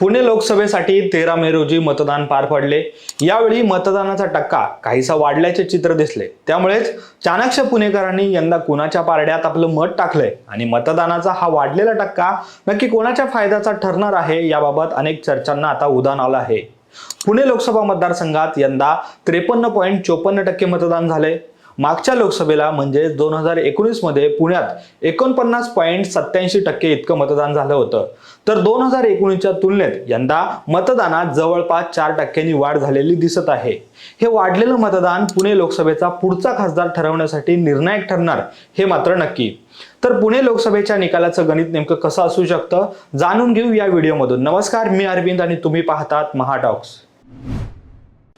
पुणे लोकसभेसाठी तेरा मे रोजी मतदान पार पडले. यावेळी मतदानाचा टक्का काहीसा वाढल्याचे चित्र दिसले. त्यामुळेच चाणक्य पुणेकरांनी यंदा कुणाच्या पारड्यात आपलं मत टाकलंय? आणि मतदानाचा हा वाढलेला टक्का नक्की कोणाच्या फायद्याचा ठरणार आहे? याबाबत अनेक चर्चांना आता उदाहरण आलं आहे. पुणे लोकसभा मतदारसंघात यंदा त्रेपन्न पॉईंट चोपन्न टक्के मतदान झाले मागच्या लोकसभेला म्हणजे दोन हजार एकोणीसमध्ये पुण्यात एकोणपन्नास पॉईंट सत्याऐंशी टक्के इतकं मतदान झालं होतं. तर दोन हजार एकोणीसच्या तुलनेत यंदा मतदानात जवळपास चार टक्क्यांनी वाढ झालेली दिसत आहे. हे वाढलेलं मतदान पुणे लोकसभेचा पुढचा खासदार ठरवण्यासाठी निर्णायक ठरणार हे मात्र नक्की. तर पुणे लोकसभेच्या निकालाचं गणित नेमकं कसं असू शकतं? जाणून घेऊ या व्हिडिओमधून. नमस्कार मी अरविंद आणि तुम्ही पाहतात महाटॉक्स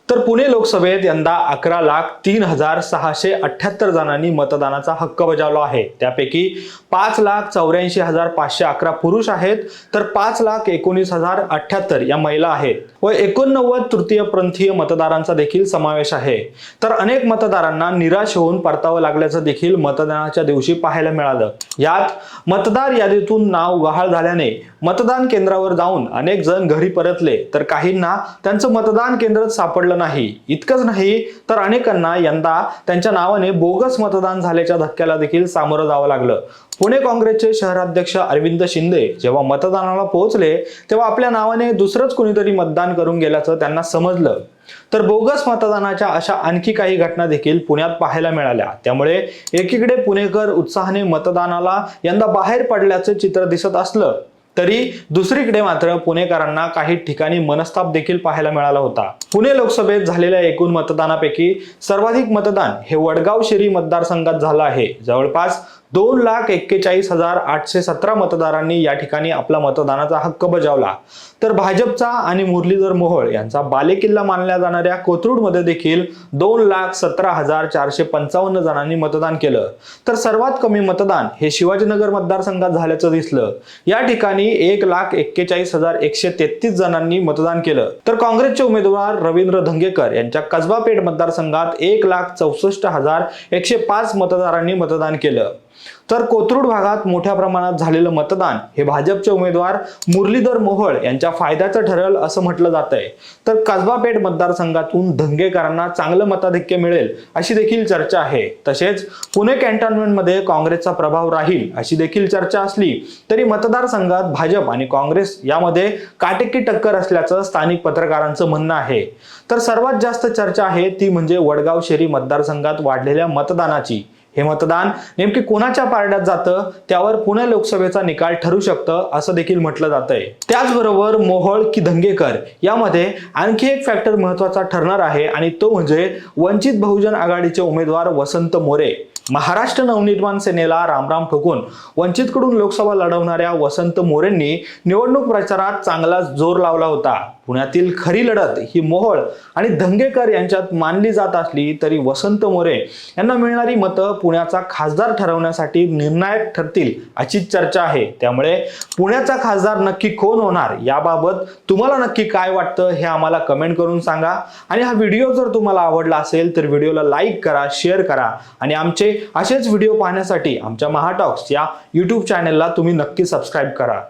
तर पुणे लोकसभेत यंदा अकरा लाख तीन हजार सहाशे अठ्याहत्तर जणांनी मतदानाचा हक्क बजावला आहे. त्यापैकी पाच लाख चौऱ्याऐंशी हजार पाचशे अकरा पुरुष आहेत तर पाच लाख एकोणीस हजार अठ्याहत्तर या महिला आहेत. व एकोणनव्वद तृतीय प्रांतीय मतदारांचा देखील समावेश आहे. तर अनेक मतदारांना निराश होऊन परतावं लागल्याचं देखील मतदानाच्या दिवशी पाहायला मिळालं. यात मतदार यादीतून नाव गहाळ झाल्याने मतदान केंद्रावर जाऊन अनेक जण घरी परतले तर काहींना त्यांचं मतदान केंद्र सापडलं नाही. इतकंच नाही तर अनेकांना यंदा त्यांच्या नावाने बोगस मतदान झाल्याच्या धक्क्याला देखील सामोरं जावं लागलं. पुणे काँग्रेसचे शहराध्यक्ष अरविंद शिंदे जेव्हा मतदानाला पोहोचले तेव्हा आपल्या नावाने दुसरंच कोणीतरी मतदान करून गेल्याचं त्यांना समजलं. तर बोगस मतदानाच्या अशा आणखी काही घटना देखील पुण्यात पाहायला मिळाल्या. त्यामुळे एकीकडे पुणेकर उत्साहाने मतदानाला यंदा बाहेर पडल्याचं चित्र दिसत असलं तरी दुसरीकडे मात्र पुणेकरांना काही ठिकाणी मनस्ताप देखील पाहायला मिळाला होता. पुणे लोकसभेत झालेल्या एकूण मतदानापैकी सर्वाधिक मतदान हे वडगाव शिरी मतदारसंघात झालं आहे. जवळपास दोन लाख एक्केचाळीस हजार आठशे सतरा मतदारांनी या ठिकाणी आपला मतदानाचा हक्क बजावला. तर भाजपचा आणि मुरलीधर मोहोळ यांचा बालेकिल्ला मानल्या जाणाऱ्या कोथरूडमध्ये देखील दोन लाख सतरा हजार चारशे पंचावन्न जणांनी मतदान केलं. तर सर्वात कमी मतदान हे शिवाजीनगर मतदारसंघात झाल्याचं दिसलं. या ठिकाणी एक लाख एक्केचाळीस हजार एकशे तेहतीस जणांनी मतदान केलं. तर काँग्रेसचे उमेदवार रवींद्र धंगेकर यांच्या कसबा पेठ मतदारसंघात एक लाख चौसष्ट हजार एकशे पाच मतदारांनी मतदान केलं. तर कोथरूड भागात मोठ्या प्रमाणात झालेलं मतदान हे भाजपचे उमेदवार मुरलीधर मोहोळ यांच्या फायद्याचं ठरेल असं म्हटलं जात आहे तर कसबा पेठ मतदारसंघातून धंगेकरांना चांगलं मताधिक्य मिळेल अशी देखील चर्चा आहे. तसेच पुणे कॅन्टॉन्मेंटमध्ये काँग्रेसचा प्रभाव राहील अशी देखील चर्चा असली तरी मतदारसंघात भाजप आणि काँग्रेस यामध्ये काटेकी टक्कर असल्याचं स्थानिक पत्रकारांचं म्हणणं आहे. तर सर्वात जास्त चर्चा आहे ती म्हणजे वडगाव शेरी मतदारसंघात वाढलेल्या मतदानाची. हे मतदान नेमके कोणाच्या पारड्यात जातं? त्यावर पुणे लोकसभेचा निकाल ठरू शकतं असं देखील म्हटलं जात आहे त्याचबरोबर मोहोळ की धंगेकर यामध्ये आणखी एक फॅक्टर महत्त्वाचा ठरणार आहे आणि तो म्हणजे वंचित बहुजन आघाडीचे उमेदवार वसंत मोरे. महाराष्ट्र नवनिर्माण सेनेला रामराम ठोकून वंचितकडून लोकसभा लढवणाऱ्या वसंत मोरेंनी निवडणूक प्रचारात चांगलाच जोर लावला होता. पुण्यातील खरी लढत ही मोहोळ आणि धंगेकर यांच्यात मानली जात असली तरी वसंत मोरे यांना मिळणारी मतं पुण्याचा खासदार ठरवण्यासाठी निर्णायक ठरतील अशीच चर्चा आहे. त्यामुळे पुण्याचा खासदार नक्की कोण होणार याबाबत तुम्हाला नक्की काय वाटतं हे आम्हाला कमेंट करून सांगा. आणि हा व्हिडिओ जर तुम्हाला आवडला असेल तर व्हिडिओला लाईक करा शेअर करा आणि आमचे असेच व्हिडिओ पाहण्यासाठी आमच्या महाटॉक्स या यूट्यूब चॅनेलला तुम्ही नक्की सबस्क्राईब करा.